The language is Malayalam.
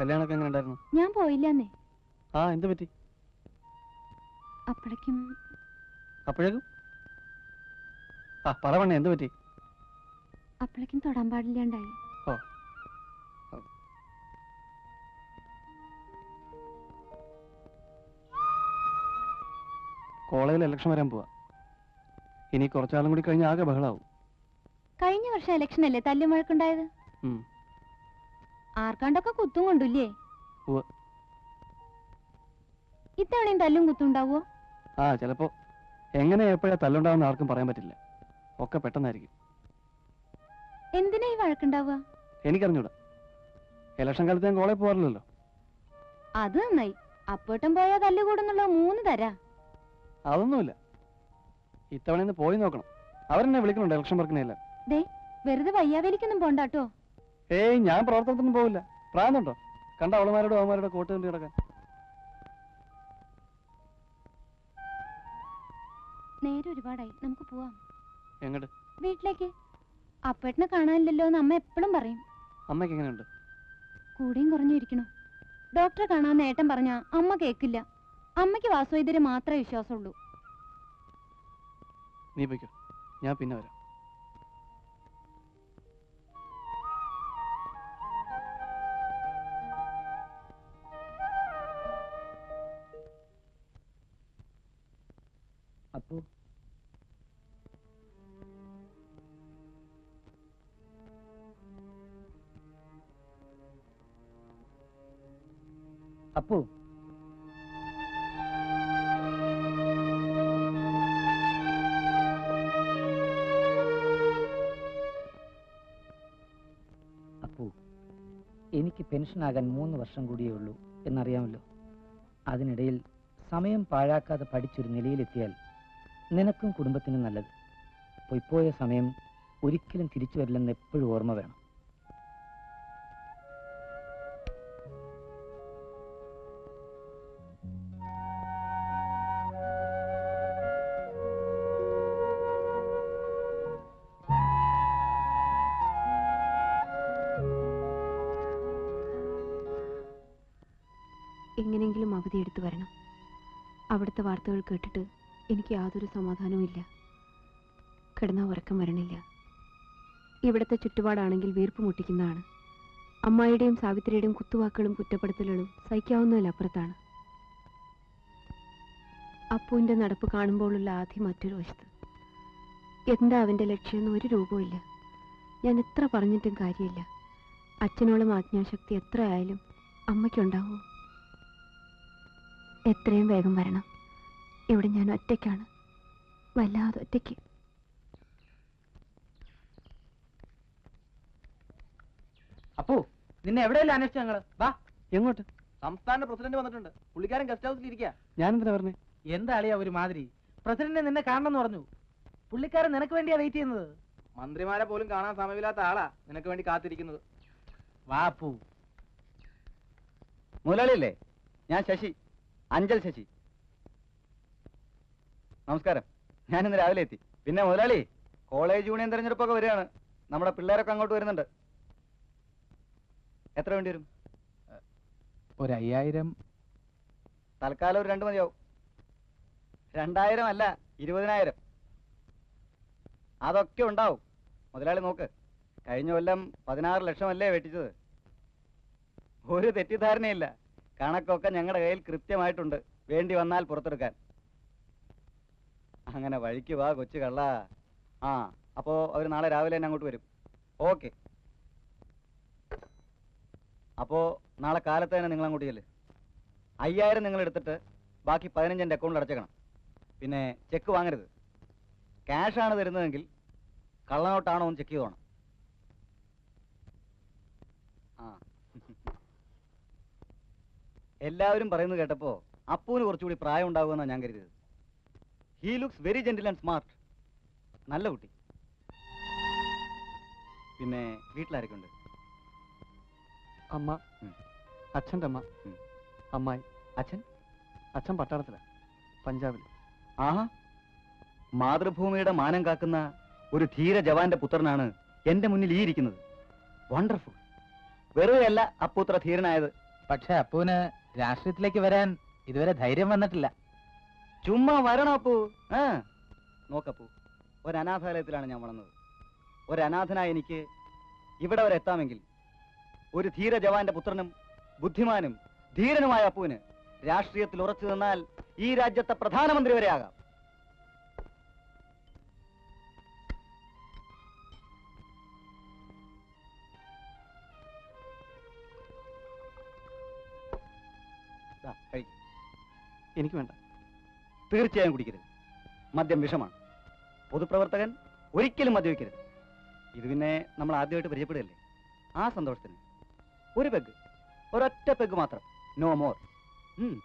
കല്യാണമൊക്കെ എങ്ങനെ ഉണ്ടായിരുന്നു? ഞാൻ പോയില്ലെന്നേ. ആ എന്ത് പറ്റി? അപ്പോഴേക്കും അപ്പോഴേക്കും? ആ പറവണ്ണ എന്ത് പറ്റി? അപ്പോഴേക്കും തൊടാൻ പാടില്ലാണ്ടായി. ഓ. കോളേജിൽ ഇലക്ഷൻ വരാൻ പോവാ. ഇനി കുറച്ചാളും കൂടി കഴിഞ്ഞ് ആകെ ബഹളാവും. കഴിഞ്ഞ വർഷം ഇലക്ഷൻ അല്ലേ തല്ലും വഴക്കുണ്ടായത് ഉം. ആർക്കാണ്ടൊക്കെ കുത്തും കൊണ്ടില്ലേ. ഇത്തവണയും തല്ലും കുത്തുണ്ടാവോ ആ ചിലപ്പോ എങ്ങനെ എപ്പോഴാ തല്ലുണ്ടാവുന്ന ആർക്കും പറയാൻ പറ്റില്ല. ഒക്കെ പെട്ടെന്നായിരിക്കും. എന്തിനാ ഈ വഴക്കുണ്ടാവുക? എനിക്കറിഞ്ഞൂടാ. ഇലക്ഷൻ കാലത്ത് ഞാൻ കോളേജ് പോകാറില്ലല്ലോ. അത് നന്നായി. അപ്പോട്ടം പോയാൽ തല്ല് കൂടുന്നുള്ള? മൂന്ന് തരാ. അതൊന്നുമില്ല. ഇത്തവണ ഇന്ന് പോയി നോക്കണം. അവരെന്നെ വിളിക്കണുണ്ട് ഇലക്ഷൻ വർക്കിനെല്ലാം ദേ വെറുതെ വയ്യാവേലിക്കൊന്നും പോണ്ടാട്ടോ. ഏയ് ഞാൻ പ്രവർത്തനത്തിനും പോവില്ല. പ്രായമുണ്ടോ കണ്ട അവളുമാരോടും അവന്മാരുടെ കോട്ട് കണ്ടി കിടക്കാൻ. നേരെ ഒരുപാടായി. നമുക്ക് പോവാം. എങ്ങോട്ട് വീട്ടിലേക്ക്. അപ്പേട്ടനെ കാണാനില്ലല്ലോ എന്ന് അമ്മ എപ്പോഴും പറയും. അമ്മയ്ക്ക് എങ്ങനെയുണ്ട്? കൂടെയും കുറഞ്ഞിരിക്കണോ. ഡോക്ടറെ കാണാൻ നേട്ടം പറഞ്ഞ അമ്മ കേക്കില്ല. അമ്മയ്ക്ക് വാസുവൈദ്യരെ മാത്രമേ വിശ്വാസമുള്ളൂ. നീ പൊയ്ക്കോ. ഞാൻ പിന്നെ വരാം. അപ്പു? അപ്പോ? അപ്പു എനിക്ക് പെൻഷനാകാൻ മൂന്ന് വർഷം കൂടിയേ ഉള്ളൂ എന്നറിയാമല്ലോ. അതിനിടയിൽ സമയം പാഴാക്കാതെ പഠിച്ചൊരു നിലയിലെത്തിയാൽ നിനക്കും കുടുംബത്തിനും നല്ലത്. പൊയ്പോയ സമയം ഒരിക്കലും തിരിച്ചു വരില്ലെന്ന് എപ്പോഴും ഓർമ്മ വേണം. എങ്ങനെയെങ്കിലും അവധി എടുത്തു വരണം. അവിടുത്തെ വാർത്തകൾ കേട്ടിട്ട് എനിക്ക് യാതൊരു സമാധാനവും ഇല്ല. കിടന്ന ഉറക്കം വരണില്ല. ഇവിടുത്തെ ചുറ്റുപാടാണെങ്കിൽ വീർപ്പ് മുട്ടിക്കുന്നതാണ്. അമ്മായിയുടെയും സാവിത്രിയുടെയും കുത്തുവാക്കുകളും കുറ്റപ്പെടുത്തലുകളും സഹിക്കാവുന്നതിലപ്പുറത്താണ് അപ്പുവിന്റെ നടപ്പ് കാണുമ്പോഴുള്ള ആദ്യം മറ്റൊരു വശത്ത്. എന്താ അവന്റെ ലക്ഷ്യമെന്ന് ഒരു രൂപമില്ല ഞാൻ എത്ര പറഞ്ഞിട്ടും കാര്യമില്ല. അച്ഛനോളം ആജ്ഞാശക്തി എത്ര ആയാലും അമ്മയ്ക്കുണ്ടാവൂ. എത്രയും വേഗം വരണം. ഇവിടെ ഞാൻ ഒറ്റയ്ക്കാണ്. വല്ലാതെ ഒറ്റയ്ക്ക്. അപ്പോ നിന്നെ എവിടെയല്ല അന്വേഷിച്ചു ഞങ്ങൾ? വാ. എങ്ങോട്ട്? സംസ്ഥാന പ്രസിഡന്റ് വന്നിട്ടുണ്ട്. പുള്ളിക്കാരൻ ഗസ്റ്റ് ഹൗസിൽ ഇരിക്കുക ഞാൻ എന്തിനാ പറഞ്ഞേ? എന്താ അളിയാ ഒരു മാതിരി? പ്രസിഡന്റ് നിന്നെ കാണണമെന്ന് പറഞ്ഞു. പുള്ളിക്കാരൻ നിനക്ക് വേണ്ടിയാ വെയിറ്റ് ചെയ്യുന്നത്. മന്ത്രിമാരെ പോലും കാണാൻ സമയമില്ലാത്ത ആളാ നിനക്ക് വേണ്ടി കാത്തിരിക്കുന്നത്. വാപ്പു മുതലാളിയല്ലേ ഞാൻ ശശി. അഞ്ചൽ ശശി. നമസ്കാരം. ഞാൻ ഇന്ന് രാവിലെ എത്തി. പിന്നെ മുതലാളി കോളേജ് യൂണിയൻ തെരഞ്ഞെടുപ്പൊക്കെ വരികയാണ്. നമ്മുടെ പിള്ളേരൊക്കെ അങ്ങോട്ട് വരുന്നുണ്ട്. എത്ര വേണ്ടി വരും? ഒരു അയ്യായിരം. തൽക്കാലം ഒരു രണ്ട് മതിയാവും. രണ്ടായിരം അല്ല ഇരുപതിനായിരം. അതൊക്കെ ഉണ്ടാവും. മുതലാളി നോക്ക് കഴിഞ്ഞ കൊല്ലം പതിനാറ് ലക്ഷമല്ലേ വെട്ടിച്ചത്? ഒരു തെറ്റിദ്ധാരണയില്ല. കണക്കൊക്കെ ഞങ്ങളുടെ കയ്യിൽ കൃത്യമായിട്ടുണ്ട്. വേണ്ടി വന്നാൽ പുറത്തെടുക്കാൻ. അങ്ങനെ വഴിക്ക് വാ കൊച്ചു കള്ള. ആ അപ്പോ അവർ നാളെ രാവിലെ തന്നെ അങ്ങോട്ട് വരും. ഓക്കെ. അപ്പോ നാളെ കാലത്ത് തന്നെ നിങ്ങൾ അങ്ങോട്ട് ചെല്ല്. അയ്യായിരം നിങ്ങൾ എടുത്തിട്ട് ബാക്കി പതിനഞ്ച് അക്കൗണ്ട് അക്കൗണ്ടിൽ അടച്ചേക്കണം. പിന്നെ ചെക്ക് വാങ്ങരുത്. ക്യാഷ് ആണ് തരുന്നതെങ്കിൽ കള്ളനോട്ടാണോ എന്ന് ചെക്ക് ചെയ്തോണം ആ. എല്ലാവരും പറയുന്നത് കേട്ടപ്പോ അപ്പൂന് കുറച്ചുകൂടി പ്രായം ഉണ്ടാകുമെന്നാണ് ഞാൻ കരുതിയത്. He looks very gentle and smart നല്ല കുട്ടി. പിന്നെ വീട്ടിലാരൊക്കെ ഉണ്ട് അമ്മ അച്ഛന്റെ അമ്മ. ഉം. അമ്മായി. അച്ഛൻ? അച്ഛൻ പട്ടാളത്തില. പഞ്ചാബിൽ. ആഹാ. മാതൃഭൂമിയുടെ മാനം കാക്കുന്ന ഒരു ധീര ജവാന്റെ പുത്രനാണ് എന്റെ മുന്നിൽ ഈ ഇരിക്കുന്നത്. വണ്ടർഫുൾ വെറുതെ അല്ല അപ്പൂത്ര ധീരനായത്. പക്ഷെ അപ്പൂന് രാഷ്ട്രീയത്തിലേക്ക് വരാൻ ഇതുവരെ ധൈര്യം വന്നിട്ടില്ല. ചുമ്മാ വരണപ്പൂ ഏ? നോക്കപ്പൂ ഒരു അനാഥാലയത്തിലാണ് ഞാൻ വളർന്നത്. ഒരു അനാഥനായ എനിക്ക് ഇവിടെ വരെ എത്താമെങ്കിൽ ഒരു ധീര ജവാന്റെ പുത്രനും ബുദ്ധിമാനും ധീരനുമായ അപ്പുവിന് രാഷ്ട്രീയത്തിൽ ഉറച്ചു നിന്നാൽ ഈ രാജ്യത്തെ പ്രധാനമന്ത്രി വരെ ആകാം. ദാ, കഴിക്ക്. എനിക്ക് വേണ്ട. തീർച്ചയായും കുടിക്കരുത്. മദ്യം വിഷമാണ്. പൊതുപ്രവർത്തകൻ ഒരിക്കലും മദ്യപിക്കരുത്. ഇത് പിന്നെ നമ്മൾ ആദ്യമായിട്ട് പരിചയപ്പെടുകയല്ലേ? ആ സന്തോഷത്തിന്. ഒരു പെഗ് ഒരൊറ്റ പെഗ് മാത്രം. No more